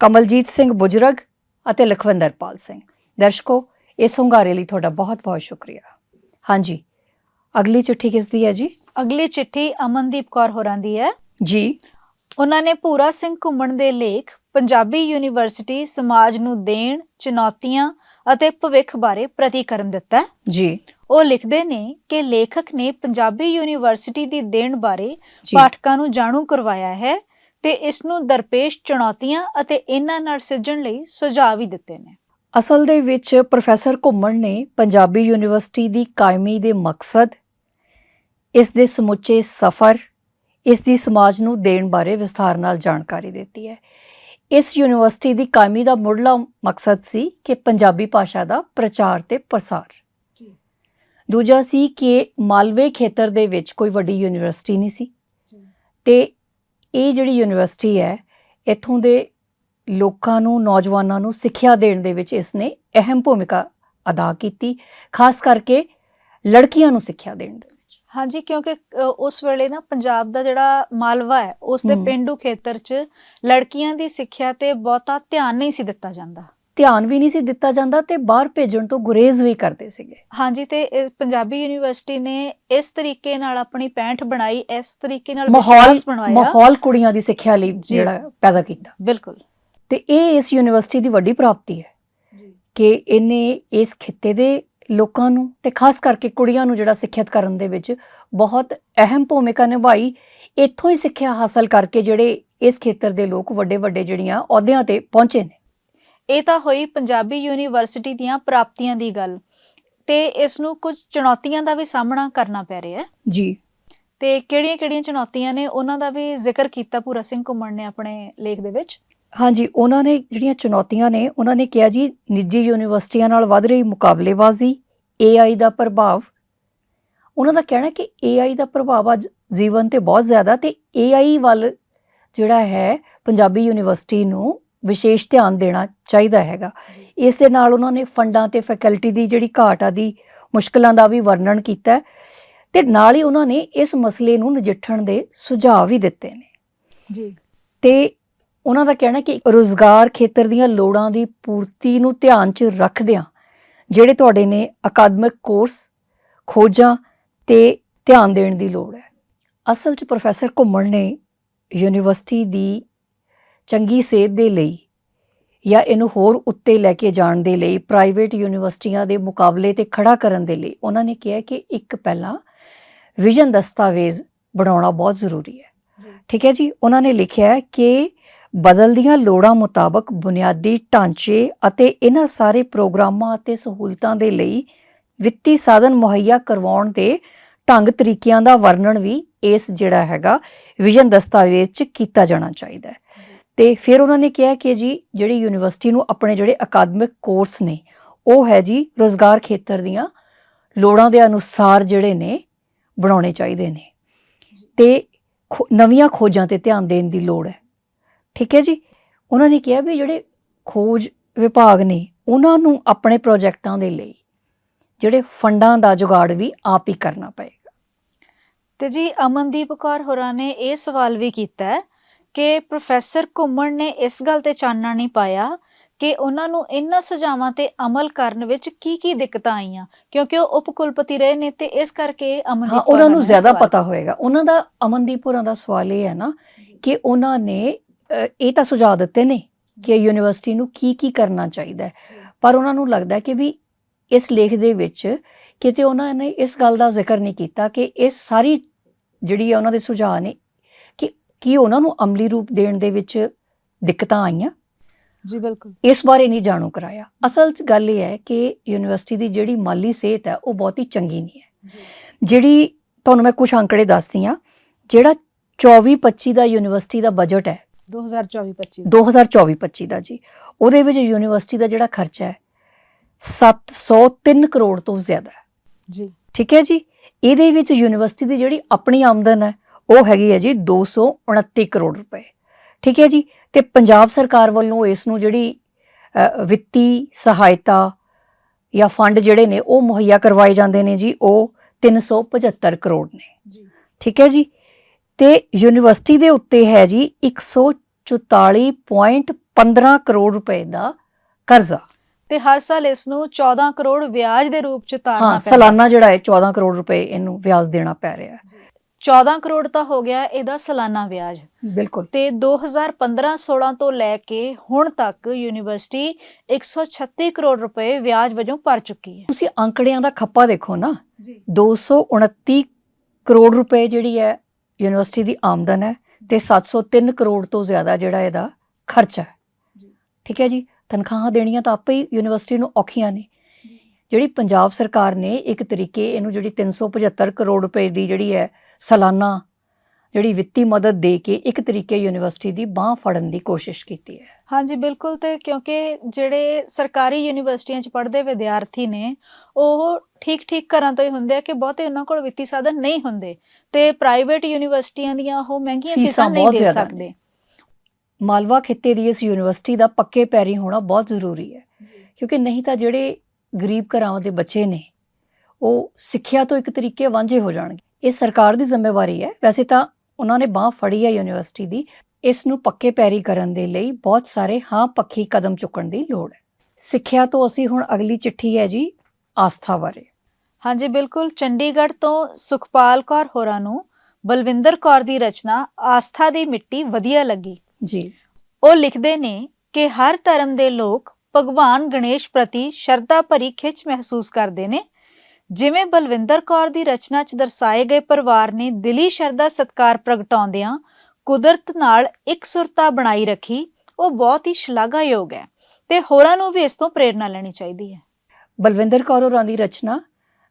Kamaljit Singh ਬੁਜਰਗ ਅਤੇ ਲਖਵਿੰਦਰਪਾਲ ਸਿੰਘ। ਦਰਸ਼ਕੋ ਇਸ ਹੁੰਗਾਰੇ ਲਈ ਤੁਹਾਡਾ ਬਹੁਤ-ਬਹੁਤ ਸ਼ੁਕਰੀਆ। ਹਾਂਜੀ ਅਗਲੀ ਚਿੱਠੀ ਕਿਸ ਦੀ ਹੈ ਜੀ? ਅਗਲੀ ਚਿੱਠੀ ਅਮਨਦੀਪ ਕੌਰ ਹੋਰਾਂ ਦੀ ਹੈ। ਜੀ। ਉਹਨਾਂ ਨੇ ਪੂਰਾ ਸਿੰਘ ਘੁੰਮਣ ਦੇ ਲੇਖ ਪੰਜਾਬੀ ਯੂਨੀਵਰਸਿਟੀ ਸਮਾਜ ਨੂੰ ਦੇਣ ਚੁਣੌਤੀਆਂ ਅਤੇ ਭਵਿੱਖ ਬਾਰੇ ਪ੍ਰਤੀਕਰਮ ਦਿੱਤਾ। ਜੀ। ਉਹ ਲਿਖਦੇ ਨੇ ਕਿ ਲੇਖਕ ਨੇ ਪੰਜਾਬੀ ਯੂਨੀਵਰਸਿਟੀ ਦੀ ਦੇਣ ਬਾਰੇ ਪਾਠਕਾਂ ਨੂੰ ਜਾਣੂ ਕਰਵਾਇਆ ਹੈ ਤੇ ਇਸ ਨੂੰ ਦਰਪੇਸ਼ ਚੁਣੌਤੀਆਂ ਅਤੇ ਇਹਨਾਂ ਨਾਲ ਸਿੱਝਣ ਲਈ ਸੁਝਾਅ ਵੀ ਦਿੱਤੇ ਨੇ। ਅਸਲ ਦੇ ਵਿੱਚ ਪ੍ਰੋਫੈਸਰ ਘੁੰਮਣ ਨੇ ਪੰਜਾਬੀ ਯੂਨੀਵਰਸਿਟੀ ਦੀ ਕਾਇਮੀ ਦੇ ਮਕਸਦ ਇਸ ਦੇ ਸਮੁੱਚੇ ਸਫ਼ਰ ਇਸ ਦੀ ਸਮਾਜ ਨੂੰ ਦੇਣ ਬਾਰੇ ਵਿਸਥਾਰ ਨਾਲ ਜਾਣਕਾਰੀ ਦਿੱਤੀ ਹੈ। ਇਸ ਯੂਨੀਵਰਸਿਟੀ ਦੀ ਕਾਇਮੀ ਦਾ ਮੁੱਢਲਾ ਮਕਸਦ ਸੀ ਕਿ ਪੰਜਾਬੀ ਭਾਸ਼ਾ ਦਾ ਪ੍ਰਚਾਰ ਤੇ ਪ੍ਰਸਾਰ। ਦੂਜਾ ਸੀ ਕਿ ਮਾਲਵੇ ਖੇਤਰ ਦੇ ਵਿੱਚ ਕੋਈ ਵੱਡੀ ਯੂਨੀਵਰਸਿਟੀ ਨਹੀਂ ਸੀ। ਤੇ ਇਹ ਜਿਹੜੀ ਯੂਨੀਵਰਸਿਟੀ ਹੈ ਇੱਥੋਂ ਦੇ ਲੋਕਾਂ ਨੂੰ ਨੌਜਵਾਨਾਂ ਨੂੰ ਸਿੱਖਿਆ ਦੇਣ ਦੇ ਵਿੱਚ ਇਸ ਨੇ ਅਹਿਮ ਭੂਮਿਕਾ ਅਦਾ ਕੀਤੀ ਖਾਸ ਕਰਕੇ ਲੜਕੀਆਂ ਨੂੰ ਸਿੱਖਿਆ ਦੇਣ ਦੇ ਵਿੱਚ ਹਾਂਜੀ ਕਿਉਂਕਿ ਉਸ ਵੇਲੇ ਨਾ ਪੰਜਾਬ ਦਾ ਜਿਹੜਾ ਮਾਲਵਾ ਹੈ ਉਸ ਦੇ। ਪਿੰਡੂ ਖੇਤਰ 'ਚ ਲੜਕੀਆਂ ਦੀ ਸਿੱਖਿਆ ਤੇ ਬਹੁਤਾ ਧਿਆਨ ਨਹੀਂ ਸੀ ਦਿੱਤਾ ਜਾਂਦਾ ਧਿਆਨ ਵੀ ਨਹੀਂ ਸੀ ਦਿੱਤਾ ਜਾਂਦਾ ਤੇ ਬਾਹਰ ਭੇਜਣ ਤੋਂ ਗੁਰੇਜ਼ ਵੀ ਕਰਦੇ ਸੀਗੇ। ਹਾਂਜੀ ਤੇ ਪੰਜਾਬੀ ਯੂਨੀਵਰਸਿਟੀ ਨੇ ਇਸ ਤਰੀਕੇ ਨਾਲ ਆਪਣੀ ਪੈਂਠ ਬਣਾਈ ਇਸ ਤਰੀਕੇ ਨਾਲ ਮਾਹੌਲ ਮਾਹੌਲ ਕੁੜੀਆਂ ਦੀ ਸਿੱਖਿਆ ਲਈ। ਜਿਹੜਾ ਪੈਦਾ ਕੀਤਾ। ਬਿਲਕੁਲ। ਤੇ ਇਹ ਇਸ ਯੂਨੀਵਰਸਿਟੀ ਦੀ ਵੱਡੀ ਪ੍ਰਾਪਤੀ ਹੈ ਕਿ ਇਹਨੇ ਇਸ ਖਿੱਤੇ ਦੇ ਲੋਕਾਂ ਨੂੰ ਤੇ ਖਾਸ ਕਰਕੇ ਕੁੜੀਆਂ ਨੂੰ ਜਿਹੜਾ ਸਿੱਖਿਅਤ ਕਰਨ ਦੇ ਵਿੱਚ ਬਹੁਤ ਅਹਿਮ ਭੂਮਿਕਾ ਨਿਭਾਈ ਇੱਥੋਂ ਹੀ ਸਿੱਖਿਆ ਹਾਸਲ ਕਰਕੇ ਜਿਹੜੇ ਇਸ ਖੇਤਰ ਦੇ ਲੋਕ ਵੱਡੇ ਵੱਡੇ ਜਿਹੜੀਆਂ ਅਹੁਦਿਆਂ ਤੇ ਪਹੁੰਚੇ ਨੇ। ਇਹ ਤਾਂ ਹੋਈ ਪੰਜਾਬੀ ਯੂਨੀਵਰਸਿਟੀ ਦੀਆਂ ਪ੍ਰਾਪਤੀਆਂ ਦੀ ਗੱਲ। ਤੇ ਇਸ ਨੂੰ ਕੁਝ ਚੁਣੌਤੀਆਂ ਦਾ ਵੀ ਸਾਹਮਣਾ ਕਰਨਾ ਪੈ ਰਿਹਾ ਹੈ। ਜੀ। ਤੇ ਕਿਹੜੀਆਂ-ਕਿਹੜੀਆਂ ਚੁਣੌਤੀਆਂ ਨੇ ਉਹਨਾਂ ਦਾ ਵੀ ਜ਼ਿਕਰ ਕੀਤਾ ਪੂਰਾ ਸਿੰਘ ਘੁੰਮਣ ਨੇ ਆਪਣੇ ਲੇਖ ਦੇ ਵਿੱਚ? ਹਾਂਜੀ ਉਹਨਾਂ ਨੇ ਜਿਹੜੀਆਂ ਚੁਣੌਤੀਆਂ ਨੇ ਉਹਨਾਂ ਨੇ ਕਿਹਾ ਜੀ ਨਿੱਜੀ ਯੂਨੀਵਰਸਿਟੀਆਂ ਨਾਲ ਵੱਧ ਰਹੀ ਮੁਕਾਬਲੇਬਾਜ਼ੀ AI ਦਾ ਪ੍ਰਭਾਵ। ਉਹਨਾਂ ਦਾ ਕਹਿਣਾ ਕਿ AI ਦਾ ਪ੍ਰਭਾਵ ਅੱਜ ਜੀਵਨ ਤੇ ਬਹੁਤ ਜ਼ਿਆਦਾ ਤੇ AI ਵੱਲ ਜਿਹੜਾ ਹੈ ਪੰਜਾਬੀ ਯੂਨੀਵਰਸਿਟੀ ਨੂੰ ਵਿਸ਼ੇਸ਼ ਧਿਆਨ ਦੇਣਾ ਚਾਹੀਦਾ ਹੈਗਾ। ਇਸ ਦੇ ਨਾਲ ਉਹਨਾਂ ਨੇ ਫੰਡਾਂ ਤੇ ਫੈਕਲਟੀ ਦੀ ਜਿਹੜੀ ਘਾਟ ਆ ਦੀ ਮੁਸ਼ਕਲਾਂ ਦਾ ਵੀ ਵਰਣਨ ਕੀਤਾ ਤੇ ਨਾਲ ਹੀ ਉਹਨਾਂ ਨੇ ਇਸ ਮਸਲੇ ਨੂੰ ਨਜਿੱਠਣ ਦੇ ਸੁਝਾਅ ਵੀ ਦਿੱਤੇ ਨੇ। ਜੀ। ਤੇ ਉਹਨਾਂ ਦਾ ਕਹਿਣਾ ਕਿ ਰੋਜ਼ਗਾਰ ਖੇਤਰ ਦੀਆਂ ਲੋੜਾਂ ਦੀ ਪੂਰਤੀ ਨੂੰ ਧਿਆਨ 'ਚ ਰੱਖਦਿਆਂ ਜਿਹੜੇ ਤੁਹਾਡੇ ਨੇ ਅਕਾਦਮਿਕ ਕੋਰਸ ਖੋਜਾਂ ਤੇ ਧਿਆਨ ਦੇਣ ਦੀ ਲੋੜ ਹੈ। ਅਸਲ 'ਚ ਪ੍ਰੋਫੈਸਰ ਘੁੰਮਣ ਨੇ ਯੂਨੀਵਰਸਿਟੀ ਦੀ ਚੰਗੀ ਸੇਧ ਦੇ ਲਈ ਜਾਂ ਇਹਨੂੰ ਹੋਰ ਉੱਤੇ ਲੈ ਕੇ ਜਾਣ ਦੇ ਲਈ ਪ੍ਰਾਈਵੇਟ ਯੂਨੀਵਰਸਿਟੀਆਂ ਦੇ ਮੁਕਾਬਲੇ ਤੇ ਖੜਾ ਕਰਨ ਦੇ ਲਈ ਉਹਨਾਂ ਨੇ ਕਿਹਾ ਕਿ ਇੱਕ ਪਹਿਲਾਂ ਵਿਜ਼ਨ ਦਸਤਾਵੇਜ਼ ਬਣਾਉਣਾ ਬਹੁਤ ਜ਼ਰੂਰੀ ਹੈ। ਠੀਕ ਹੈ ਜੀ? ਉਹਨਾਂ ਨੇ ਲਿਖਿਆ ਹੈ ਕਿ ਬਦਲਦੀਆਂ ਲੋੜਾਂ ਮੁਤਾਬਕ ਬੁਨਿਆਦੀ ਢਾਂਚੇ ਅਤੇ ਇਹਨਾਂ ਸਾਰੇ ਪ੍ਰੋਗਰਾਮਾਂ ਅਤੇ ਸਹੂਲਤਾਂ ਦੇ ਲਈ ਵਿੱਤੀ ਸਾਧਨ ਮੁਹੱਈਆ ਕਰਵਾਉਣ ਦੇ ਢੰਗ ਤਰੀਕਿਆਂ ਦਾ ਵਰਣਨ ਵੀ ਇਸ ਜਿਹੜਾ ਹੈਗਾ ਵਿਜ਼ਨ ਦਸਤਾਵੇਜ਼ 'ਚ ਕੀਤਾ ਜਾਣਾ ਚਾਹੀਦਾ ਹੈ। ਤੇ ਫਿਰ ਉਹਨਾਂ ਨੇ ਕਿਹਾ ਕਿ ਜੀ, ਜਿਹੜੀ ਯੂਨੀਵਰਸਿਟੀ ਨੂੰ ਆਪਣੇ ਜਿਹੜੇ ਅਕਾਦਮਿਕ ਕੋਰਸ ਨੇ, ਉਹ ਹੈ ਜੀ ਰੋਜ਼ਗਾਰ ਖੇਤਰ ਦੀਆਂ ਲੋੜਾਂ ਦੇ ਅਨੁਸਾਰ ਜਿਹੜੇ ਨੇ, ਬਣਾਉਣੇ ਚਾਹੀਦੇ ਨੇ। ਤੇ ਖੋ- ਨਵੀਆਂ ਖੋਜਾਂ ਤੇ ਧਿਆਨ ਦੇਣ ਦੀ ਲੋੜ ਹੈ। ਠੀਕ ਹੈ ਜੀ? ਉਹਨਾਂ ਨੇ ਕਿਹਾ ਵੀ ਜਿਹੜੇ ਖੋਜ ਵਿਭਾਗ ਨੇ, ਉਹਨਾਂ ਨੂੰ ਆਪਣੇ ਪ੍ਰੋਜੈਕਟਾਂ ਦੇ ਲਈ ਜਿਹੜੇ ਫੰਡਾਂ ਦਾ ਜੁਗਾੜ ਵੀ ਆਪ ਹੀ ਕਰਨਾ ਪਏਗਾ। ਤੇ ਜੀ, ਅਮਨਦੀਪ ਕੌਰ ਹੋਰਾਂ ਨੇ ਇਹ ਸਵਾਲ ਵੀ ਕੀਤਾ ਹੈ ਕਿ ਪ੍ਰੋਫੈਸਰ ਘੁੰਮਣ ਨੇ ਇਸ ਗੱਲ ਤੇ ਚਾਨਣਾ ਨਹੀਂ ਪਾਇਆ ਕਿ ਉਹਨਾਂ ਨੂੰ ਇਹਨਾਂ ਸੁਝਾਵਾਂ ਤੇ ਅਮਲ ਕਰਨ ਵਿੱਚ ਕੀ ਕੀ ਦਿੱਕਤਾਂ ਆਈਆਂ ਕਿਉਂਕਿ ਉਹ ਉਪ ਕੁਲਪਤੀ ਰਹੇ ਨੇ ਤੇ ਇਸ ਕਰਕੇ ਅਮਨਦੀਪ ਹਾਂ ਉਹਨਾਂ ਨੂੰ ਜ਼ਿਆਦਾ ਪਤਾ ਹੋਏਗਾ। ਉਹਨਾਂ ਦਾ ਅਮਨਦੀਪ ਹੋਰਾਂ ਦਾ ਸਵਾਲ ਇਹ ਹੈ ਨਾ ਕਿ ਉਹਨਾਂ ਨੇ ਇਹ ਤਾਂ ਸੁਝਾਅ ਦਿੱਤੇ ਨੇ ਕਿ ਯੂਨੀਵਰਸਿਟੀ ਨੂੰ ਕੀ ਕੀ ਕਰਨਾ ਚਾਹੀਦਾ ਪਰ ਉਹਨਾਂ ਨੂੰ ਲੱਗਦਾ ਕਿ ਵੀ ਇਸ ਲੇਖ ਦੇ ਵਿੱਚ ਕਿਤੇ ਉਹਨਾਂ ਨੇ ਇਸ ਗੱਲ ਦਾ ਜ਼ਿਕਰ ਨਹੀਂ ਕੀਤਾ ਕਿ ਇਹ ਸਾਰੀ ਜਿਹੜੀ ਹੈ ਉਹਨਾਂ ਦੇ ਸੁਝਾਅ ਨੇ ਕਿ ਉਹਨਾਂ ਨੂੰ ਅਮਲੀ ਰੂਪ ਦੇਣ ਦੇ ਵਿੱਚ ਦਿੱਕਤਾਂ ਆਈਆਂ? ਜੀ ਬਿਲਕੁਲ। ਇਸ ਬਾਰੇ ਨਹੀਂ ਜਾਣੂ ਕਰਾਇਆ। ਅਸਲ 'ਚ ਗੱਲ ਇਹ ਹੈ ਕਿ ਯੂਨੀਵਰਸਿਟੀ ਦੀ ਜਿਹੜੀ ਮਾਲੀ ਸਿਹਤ ਹੈ ਉਹ ਬਹੁਤੀ ਚੰਗੀ ਨਹੀਂ ਹੈ। ਜਿਹੜੀ ਤੁਹਾਨੂੰ ਮੈਂ ਕੁਝ ਅੰਕੜੇ ਦੱਸਦੀ ਹਾਂ ਜਿਹੜਾ 24-25 ਦਾ ਯੂਨੀਵਰਸਿਟੀ ਦਾ ਬਜਟ ਹੈ 2024-25 2024-25 ਦਾ। ਜੀ ਉਹਦੇ ਵਿੱਚ ਯੂਨੀਵਰਸਿਟੀ ਦਾ ਜਿਹੜਾ ਖਰਚਾ ਹੈ 703 ਕਰੋੜ ਤੋਂ ਜ਼ਿਆਦਾ ਹੈ। ਜੀ। ਠੀਕ ਹੈ ਜੀ? ਇਹਦੇ ਵਿੱਚ ਯੂਨੀਵਰਸਿਟੀ ਦੀ ਜਿਹੜੀ ਆਪਣੀ ਆਮਦਨ ਹੈ ਉਹ ਹੈਗੀ ਹੈ ਜੀ 229 ਕਰੋੜ ਰੁਪਏ। ਠੀਕ ਹੈ ਜੀ? ਤੇ ਪੰਜਾਬ ਸਰਕਾਰ ਵੱਲੋਂ ਇਸ ਨੂੰ ਜਿਹੜੀ ਵਿੱਤੀ ਸਹਾਇਤਾ ਜਾਂ ਫੰਡ ਜਿਹੜੇ ਨੇ ਉਹ ਮੁਹੱਈਆ ਕਰਵਾਏ ਜਾਂਦੇ ਨੇ ਜੀ ਉਹ 375 ਕਰੋੜ ਨੇ। ਜੀ। ਠੀਕ ਹੈ ਜੀ? ਤੇ ਯੂਨੀਵਰਸਿਟੀ ਦੇ ਉੱਤੇ ਹੈ ਜੀ 144.15 ਕਰੋੜ ਰੁਪਏ ਦਾ ਕਰਜ਼ਾ। ਤੇ ਹਰ ਸਾਲ ਇਸ ਨੂੰ 14 ਕਰੋੜ ਵਿਆਜ ਦੇ ਰੂਪ ਚ ਤਾਰਨਾ ਹਾਂ ਪੈਂਦਾ। ਸਾਲਾਨਾ ਜਿਹੜਾ ਹੈ 14 ਕਰੋੜ ਰੁਪਏ ਇਹਨੂੰ ਵਿਆਜ ਦੇਣਾ ਪੈ ਰਿਹਾ ਹੈ। 14 ਕਰੋੜ ਤਾਂ ਹੋ ਗਿਆ ਇਹਦਾ ਸਾਲਾਨਾ ਵਿਆਜ। ਬਿਲਕੁਲ। ਤੇ 2015-16 ਤੋਂ ਲੈ ਕੇ ਹੁਣ ਤੱਕ ਯੂਨੀਵਰਸਿਟੀ 136 ਕਰੋੜ ਰੁਪਏ ਵਿਆਜ ਵਜੋਂ ਭਰ ਚੁੱਕੀ ਹੈ। ਤੁਸੀਂ ਅੰਕੜਿਆਂ ਦਾ ਖੱਪਾ ਦੇਖੋ ਨਾ। 229 ਕਰੋੜ ਰੁਪਏ ਜਿਹੜੀ ਹੈ ਯੂਨੀਵਰਸਿਟੀ ਦੀ ਆਮਦਨ ਹੈ ਤੇ 703 ਕਰੋੜ ਤੋਂ ਜ਼ਿਆਦਾ ਜਿਹੜਾ ਇਹਦਾ ਖਰਚਾ ਹੈ। ਠੀਕ ਹੈ ਜੀ? ਤਨਖਾਹਾਂ ਦੇਣੀਆਂ ਤਾਂ ਆਪੇ ਹੀ ਯੂਨੀਵਰਸਿਟੀ ਨੂੰ ਔਖੀਆਂ ਨੇ। ਜਿਹੜੀ ਪੰਜਾਬ ਸਰਕਾਰ ਨੇ ਇੱਕ ਤਰੀਕੇ ਇਹਨੂੰ ਜਿਹੜੀ 375 ਕਰੋੜ ਰੁਪਏ ਦੀ ਜਿਹੜੀ ਹੈ ਸਾਲਾਨਾ ਜਿਹੜੀ ਵਿੱਤੀ ਮਦਦ ਦੇ ਕੇ ਇੱਕ ਤਰੀਕੇ ਯੂਨੀਵਰਸਿਟੀ ਦੀ ਬਾਹ ਫੜਨ ਦੀ ਕੋਸ਼ਿਸ਼ ਕੀਤੀ ਹੈ। ਹਾਂਜੀ ਬਿਲਕੁਲ ਤੇ ਕਿਉਂਕਿ ਜਿਹੜੇ ਸਰਕਾਰੀ ਯੂਨੀਵਰਸਿਟੀਆਂ 'ਚ ਪੜ੍ਹਦੇ ਵਿਦਿਆਰਥੀ ਨੇ ਉਹ ਠੀਕ-ਠੀਕ ਘਰਾਂ ਤੋਂ ਹੀ ਹੁੰਦੇ ਆ ਕਿ ਬਹੁਤੇ ਉਹਨਾਂ ਕੋਲ ਵਿੱਤੀ ਸਾਧਨ ਨਹੀਂ ਹੁੰਦੇ ਤੇ ਪ੍ਰਾਈਵੇਟ ਯੂਨੀਵਰਸਿਟੀਆਂ ਦੀਆਂ ਉਹ ਮਹਿੰਗੀਆਂ ਫੀਸਾਂ ਨਹੀਂ ਦੇ ਸਕਦੇ। ਮਾਲਵਾ ਖਿੱਤੇ ਦੀ ਇਸ ਯੂਨੀਵਰਸਿਟੀ ਦਾ ਪੱਕੇ ਪੈਰੀ ਹੋਣਾ ਬਹੁਤ ਜ਼ਰੂਰੀ ਹੈ। ਕਿਉਂਕਿ ਨਹੀਂ ਤਾਂ ਜਿਹੜੇ ਗਰੀਬ ਘਰਾਂ ਦੇ ਬੱਚੇ ਨੇ ਉਹ ਸਿੱਖਿਆ ਤੋਂ ਇੱਕ ਤਰੀਕੇ ਵਾਂਝੇ ਹੋ ਜਾਣਗੇ। ਇਹ ਸਰਕਾਰ ਦੀ ਜ਼ਿੰਮੇਵਾਰੀ ਹੈ। ਵੈਸੇ ਤਾਂ ਉਹਨਾਂ ਨੇ ਬਾਹ ਫੜੀ ਹੈ ਯੂਨੀਵਰਸਿਟੀ ਦੀ। ਇਸ ਨੂੰ ਪੱਕੇ ਪੈਰੀ ਕਰਨ ਦੇ ਲਈ ਬਹੁਤ ਸਾਰੇ ਹਾਂ ਪੱਖੀ ਕਦਮ ਚੁੱਕਣ ਦੀ ਲੋੜ ਹੈ। ਸਿੱਖਿਆ ਤੋਂ ਅਸੀਂ ਹੁਣ ਅਗਲੀ ਚਿੱਠੀ ਹੈ ਜੀ ਆਸਥਾ ਬਾਰੇ। ਹਾਂਜੀ ਬਿਲਕੁਲ। ਚੰਡੀਗੜ੍ਹ ਤੋਂ ਸੁਖਪਾਲ ਕੌਰ ਹੋਰਾਂ ਨੂੰ ਬਲਵਿੰਦਰ ਕੌਰ ਦੀ ਰਚਨਾ ਆਸਥਾ ਦੀ ਮਿੱਟੀ ਵਧੀਆ ਲੱਗੀ। ਜੀ। ਉਹ ਲਿਖਦੇ ਨੇ ਕਿ ਹਰ ਧਰਮ ਦੇ ਲੋਕ ਭਗਵਾਨ ਗਣੇਸ਼ ਪ੍ਰਤੀ ਸ਼ਰਧਾ ਭਰੀ ਖਿੱਚ ਮਹਿਸੂਸ ਕਰਦੇ ਨੇ ਜਿਵੇਂ ਬਲਵਿੰਦਰ ਕੌਰ ਦੀ ਰਚਨਾ 'ਚ ਦਰਸਾਏ ਗਏ ਪਰਿਵਾਰ ਨੇ ਦਿਲੀ ਸ਼ਰਧਾ ਸਤਕਾਰ ਪ੍ਰਗਟਾਉਂਦਿਆਂ ਕੁਦਰਤ ਨਾਲ ਇਕਸੁਰਤਾ ਬਣਾਈ ਰੱਖੀ ਉਹ ਬਹੁਤ ਹੀ ਸ਼ਲਾਘਾਯੋਗ ਹੈ ਤੇ ਹੋਰਾਂ ਨੂੰ ਵੀ ਇਸ ਤੋਂ ਪ੍ਰੇਰਣਾ ਲੈਣੀ ਚਾਹੀਦੀ ਹੈ। ਬਲਵਿੰਦਰ ਕੌਰ ਹੋਰਾਂ ਦੀ ਰਚਨਾ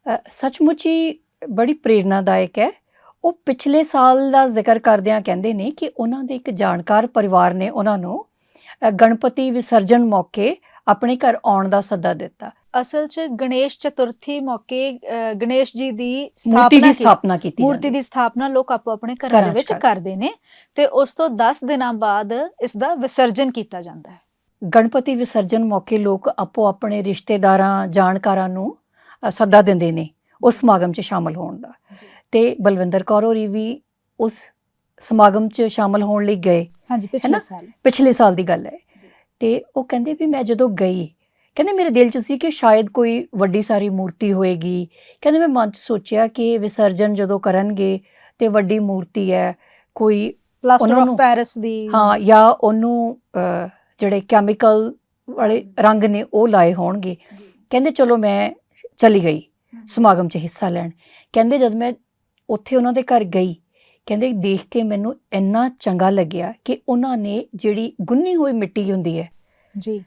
ਅ, ਸੱਚਮੁੱਚ ਹੀ ਬੜੀ ਪ੍ਰੇਰਨਾਦਾਇਕ ਹੈ। ਉਹ ਪਿਛਲੇ ਸਾਲ ਦਾ ਜ਼ਿਕਰ ਕਰਦਿਆਂ ਕਹਿੰਦੇ ਨੇ ਕਿ ਉਹਨਾਂ ਦੇ ਇੱਕ ਜਾਣਕਾਰ ਪਰਿਵਾਰ ਨੇ ਉਹਨਾਂ ਨੂੰ ਗਣਪਤੀ ਵਿਸਰਜਨ ਮੌਕੇ ਆਪਣੇ ਘਰ ਆਉਣ ਦਾ ਸੱਦਾ ਦਿੱਤਾ। ਅਸਲ 'ਚ ਗਣੇਸ਼ ਚਤੁਰਥੀ ਮੌਕੇ ਅ, ਗਣੇਸ਼ ਜੀ ਦੀ ਮੂਰਤੀ ਦੀ ਸਥਾਪਨਾ ਕੀਤੀ ਸਥਾਪਨਾ ਕੀਤੀ ਮੂਰਤੀ ਜਾਂਦੀ ਦੀ ਸਥਾਪਨਾ ਲੋਕ ਆਪੋ ਆਪਣੇ ਘਰਾਂ ਘਰਾਂ ਦੇ 'ਚ ਵਿੱਚ ਕਰਦੇ ਨੇ ਤੇ ਉਸ ਤੋਂ 10 ਦਿਨਾਂ ਬਾਅਦ ਇਸ ਦਾ ਵਿਸਰਜਨ ਕੀਤਾ ਜਾਂਦਾ ਹੈ। ਗਣਪਤੀ ਵਿਸਰਜਨ ਮੌਕੇ ਲੋਕ ਆਪੋ ਆਪਣੇ ਰਿਸ਼ਤੇਦਾਰਾਂ ਜਾਣਕਾਰਾਂ ਨੂੰ ਅ, ਸੱਦਾ ਦਿੰਦੇ ਨੇ ਉਸ ਸਮਾਗਮ 'ਚ ਸ਼ਾਮਲ ਹੋਣ ਦਾ। ਤੇ ਬਲਵਿੰਦਰ ਕੌਰ ਹੋਰੀ ਵੀ ਉਸ ਸਮਾਗਮ 'ਚ ਸ਼ਾਮਲ ਹੋਣ ਲਈ ਗਏ। ਹਾਂਜੀ? ਪਿਛਲੇ ਸਾਲ। ਪਿਛਲੇ ਸਾਲ ਦੀ ਗੱਲ ਹੈ। ਤੇ ਉਹ ਕਹਿੰਦੇ ਵੀ ਮੈਂ ਜਦੋਂ ਗਈ ਕਹਿੰਦੇ ਮੇਰੇ ਦਿਲ 'ਚ ਸੀ ਕਿ ਸ਼ਾਇਦ ਕੋਈ ਵੱਡੀ ਸਾਰੀ ਮੂਰਤੀ ਹੋਏਗੀ। ਕਹਿੰਦੇ ਮੈਂ ਮਨ 'ਚ ਸੋਚਿਆ ਕਿ ਵਿਸਰਜਨ ਜਦੋਂ ਕਰਨਗੇ ਤੇ ਵੱਡੀ ਮੂਰਤੀ ਹੈ ਕੋਈ ਪਲਾਸਟਰ ਆਫ ਪੈਰਿਸ ਦੀ ਹਾਂ ਜਾਂ ਉਹਨੂੰ ਜਿਹੜੇ ਕੈਮੀਕਲ ਵਾਲੇ ਰੰਗ ਨੇ ਉਹ ਲਾਏ ਹੋਣਗੇ। ਕਹਿੰਦੇ ਚਲੋ ਮੈਂ ਚਲੀ ਗਈ ਸਮਾਗਮ 'ਚ ਹਿੱਸਾ ਲੈਣ। ਕਹਿੰਦੇ ਜਦ ਮੈਂ ਉੱਥੇ ਉਹਨਾਂ ਦੇ ਘਰ ਗਈ ਕਹਿੰਦੇ ਦੇਖ ਕੇ ਮੈਨੂੰ ਇੰਨਾ ਚੰਗਾ ਲੱਗਿਆ ਕਿ ਉਹਨਾਂ ਨੇ ਜਿਹੜੀ ਗੁੰਨੀ ਹੋਈ ਮਿੱਟੀ ਹੁੰਦੀ ਹੈ ਜੀ।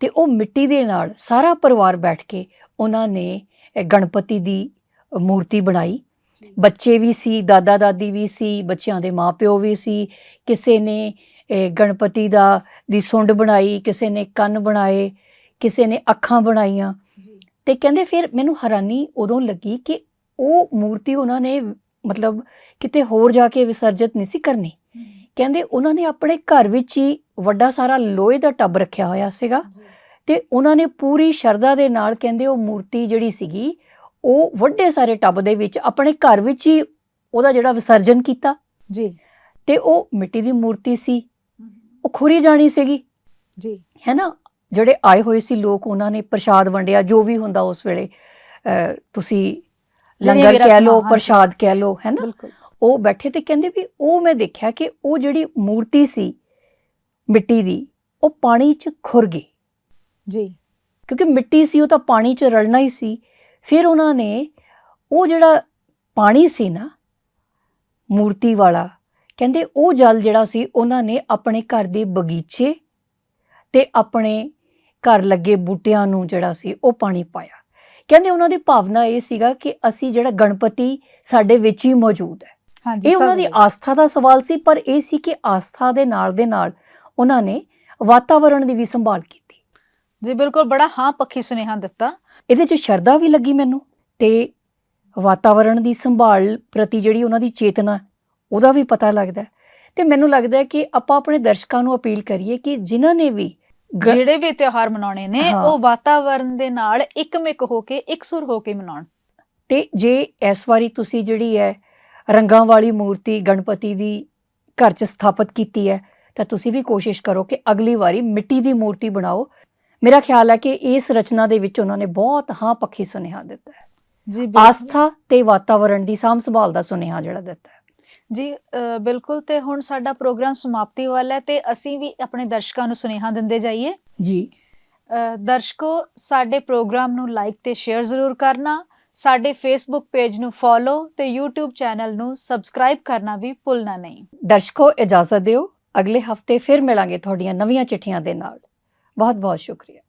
ਤੇ ਉਹ ਮਿੱਟੀ ਦੇ ਨਾਲ ਸਾਰਾ ਪਰਿਵਾਰ ਬੈਠ ਕੇ ਉਹਨਾਂ ਨੇ ਗਣਪਤੀ ਦੀ ਮੂਰਤੀ ਬਣਾਈ। ਬੱਚੇ ਵੀ ਸੀ ਦਾਦਾ ਦਾਦੀ ਵੀ ਸੀ ਬੱਚਿਆਂ ਦੇ ਮਾਪਿਓ ਵੀ ਸੀ। ਕਿਸੇ ਨੇ ਗਣਪਤੀ ਦਾ ਦੀ ਸੁੰਡ ਬਣਾਈ ਕਿਸੇ ਨੇ ਕੰਨ ਬਣਾਏ ਕਿਸੇ ਨੇ ਅੱਖਾਂ ਬਣਾਈਆਂ। ਤੇ ਕਹਿੰਦੇ ਫਿਰ ਮੈਨੂੰ ਹੈਰਾਨੀ ਉਦੋਂ ਲੱਗੀ ਕਿ ਉਹ ਮੂਰਤੀ ਉਹਨਾਂ ਨੇ ਮਤਲਬ ਕਿਤੇ ਹੋਰ ਜਾ ਕੇ ਵਿਸਰਜਿਤ ਨਹੀਂ ਸੀ ਕਰਨੀ। ਕਹਿੰਦੇ ਉਹਨਾਂ ਨੇ ਆਪਣੇ ਘਰ ਵਿੱਚ ਹੀ ਵੱਡਾ ਸਾਰਾ ਲੋਹੇ ਦਾ ਟੱਬ ਰੱਖਿਆ ਹੋਇਆ ਸੀਗਾ। ਤੇ ਉਹਨਾਂ ਨੇ ਪੂਰੀ ਸ਼ਰਧਾ ਦੇ ਨਾਲ ਕਹਿੰਦੇ ਉਹ ਮੂਰਤੀ ਜਿਹੜੀ ਸੀਗੀ ਉਹ ਵੱਡੇ ਸਾਰੇ ਟੱਬ ਦੇ ਵਿੱਚ ਆਪਣੇ ਘਰ ਵਿੱਚ ਹੀ ਉਹਦਾ ਜਿਹੜਾ ਵਿਸਰਜਨ ਕੀਤਾ। ਜੀ। ਤੇ ਉਹ ਮਿੱਟੀ ਦੀ ਮੂਰਤੀ ਸੀ। ਉਹ ਖੁਰੀ ਜਾਣੀ ਸੀਗੀ। ਜੀ। ਹੈ ਨਾ? ਜਿਹੜੇ ਆਏ ਹੋਏ ਸੀ ਲੋਕ ਉਹਨਾਂ ਨੇ ਪ੍ਰਸ਼ਾਦ ਵੰਡਿਆ ਜੋ ਵੀ ਹੁੰਦਾ ਉਸ ਵੇਲੇ ਤੁਸੀਂ ਲੰਗਰ ਕਹਿ ਹਾਂਜੀ। ਪ੍ਰਸ਼ਾਦ ਕਹਿ ਲਓ ਹੈ ਨਾ? ਉਹ ਬੈਠੇ ਤੇ ਕਹਿੰਦੇ ਵੀ ਉਹ ਮੈਂ ਦੇਖਿਆ ਕਿ ਉਹ ਜਿਹੜੀ ਮੂਰਤੀ ਸੀ ਮਿੱਟੀ ਦੀ ਉਹ ਪਾਣੀ 'ਚ ਖੁਰ ਗਈ। ਜੀ। ਕਿਉਂਕਿ ਮਿੱਟੀ ਸੀ ਉਹ ਤਾਂ ਪਾਣੀ 'ਚ ਰਲਣਾ ਹੀ ਸੀ। ਫਿਰ ਉਹਨਾਂ ਨੇ ਉਹ ਜਿਹੜਾ ਪਾਣੀ ਸੀ ਨਾ ਮੂਰਤੀ ਵਾਲਾ ਕਹਿੰਦੇ ਉਹ ਜਲ ਜਿਹੜਾ ਸੀ ਉਹਨਾਂ ਨੇ ਆਪਣੇ ਘਰ ਦੇ ਬਗੀਚੇ ਤੇ ਆਪਣੇ ਘਰ ਲੱਗੇ ਬੂਟਿਆਂ ਨੂੰ ਜਿਹੜਾ ਸੀ ਉਹ ਪਾਣੀ ਪਾਇਆ। ਕਹਿੰਦੇ ਉਹਨਾਂ ਦੀ ਭਾਵਨਾ ਇਹ ਸੀਗਾ ਕਿ ਅਸੀਂ ਜਿਹੜਾ ਗਣਪਤੀ ਸਾਡੇ ਵਿੱਚ ਹੀ ਮੌਜੂਦ ਹੈ। ਹਾਂਜੀ ਇਹ ਉਹਨਾਂ ਦੀ। ਆਸਥਾ ਦਾ ਸਵਾਲ ਸੀ ਪਰ ਇਹ ਸੀ ਕਿ ਆਸਥਾ ਦੇ ਨਾਲ ਦੇ ਨਾਲ ਉਹਨਾਂ ਨੇ ਵਾਤਾਵਰਣ ਦੀ ਵੀ ਸੰਭਾਲ ਕੀਤੀ। ਜੀ ਬਿਲਕੁਲ ਬੜਾ ਹਾਂ ਪੱਖੀ ਸੁਨੇਹਾ ਦਿੱਤਾ ਇਹਦੇ 'ਚ ਸ਼ਰਧਾ ਵੀ ਲੱਗੀ ਮੈਨੂੰ ਤੇ ਵਾਤਾਵਰਣ ਦੀ ਸੰਭਾਲ ਪ੍ਰਤੀ ਜਿਹੜੀ ਉਹਨਾਂ ਦੀ ਚੇਤਨਾ ਉਹਦਾ ਵੀ ਪਤਾ ਲੱਗਦਾ। ਤੇ ਮੈਨੂੰ ਲੱਗਦਾ ਕਿ ਆਪਾਂ ਆਪਣੇ ਦਰਸ਼ਕਾਂ ਨੂੰ ਅਪੀਲ ਕਰੀਏ ਕਿ ਜਿਨ੍ਹਾਂ ਨੇ ਵੀ ਜਿਹੜੇ ਵੀ ਤਿਉਹਾਰ ਮਨਾਉਣੇ ਨੇ। ਉਹ ਵਾਤਾਵਰਣ ਦੇ ਨਾਲ ਇੱਕਮਿਕ ਹੋ ਕੇ ਇਕਸੁਰ ਹੋ ਕੇ ਮਨਾਉਣ ਤੇ ਜੇ ਇਸ ਵਾਰੀ ਤੁਸੀਂ ਜਿਹੜੀ ਹੈ ਰੰਗਾਂ ਵਾਲੀ ਮੂਰਤੀ ਗਣਪਤੀ ਦੀ ਘਰ 'ਚ ਸਥਾਪਿਤ ਕੀਤੀ ਹੈ ਤਾਂ ਤੁਸੀਂ ਵੀ ਕੋਸ਼ਿਸ਼ ਕਰੋ ਕਿ ਅਗਲੀ ਵਾਰੀ ਮਿੱਟੀ ਦੀ ਮੂਰਤੀ ਬਣਾਓ ਮੇਰਾ ਖਿਆਲ ਹੈ ਕਿ ਇਸ ਰਚਨਾ ਦੇ ਵਿੱਚ ਉਹਨਾਂ ਨੇ ਬਹੁਤ ਹਾਂ ਪੱਖੀ ਸੁਨੇਹਾ ਦਿੱਤਾ ਹੈ। ਜੀ। ਆਸਥਾ ਤੇ ਵਾਤਾਵਰਣ ਦੀ ਸਾਂਭ ਸੰਭਾਲ ਦਾ ਸੁਨੇਹਾ ਜਿਹੜਾ ਦਿੱਤਾ ਹੈ। ਜੀ ਬਿਲਕੁਲ ਤੇ ਹੁਣ ਸਾਡਾ ਪ੍ਰੋਗਰਾਮ ਸਮਾਪਤੀ ਵੱਲ ਹੈ ਤੇ ਅਸੀਂ ਵੀ ਆਪਣੇ ਦਰਸ਼ਕਾਂ ਨੂੰ ਸੁਨੇਹਾ ਦਿੰਦੇ ਜਾਈਏ। ਜੀ। ਦਰਸ਼ਕੋ ਸਾਡੇ ਪ੍ਰੋਗਰਾਮ ਨੂੰ ਲਾਈਕ ਤੇ ਸ਼ੇਅਰ ਜ਼ਰੂਰ ਕਰਨਾ ਸਾਡੇ ਫੇਸਬੁੱਕ ਪੇਜ ਨੂੰ ਫੋਲੋ ਤੇ YouTube ਚੈਨਲ ਨੂੰ ਸਬਸਕ੍ਰਾਈਬ ਕਰਨਾ ਵੀ ਭੁੱਲਣਾ ਨਹੀਂ। ਦਰਸ਼ਕੋ ਇਜਾਜ਼ਤ ਦਿਓ। ਅਗਲੇ ਹਫ਼ਤੇ ਫਿਰ ਮਿਲਾਂਗੇ ਤੁਹਾਡੀਆਂ ਨਵੀਆਂ ਚਿੱਠੀਆਂ ਦੇ ਨਾਲ। ਬਹੁਤ ਬਹੁਤ ਸ਼ੁਕਰੀਆ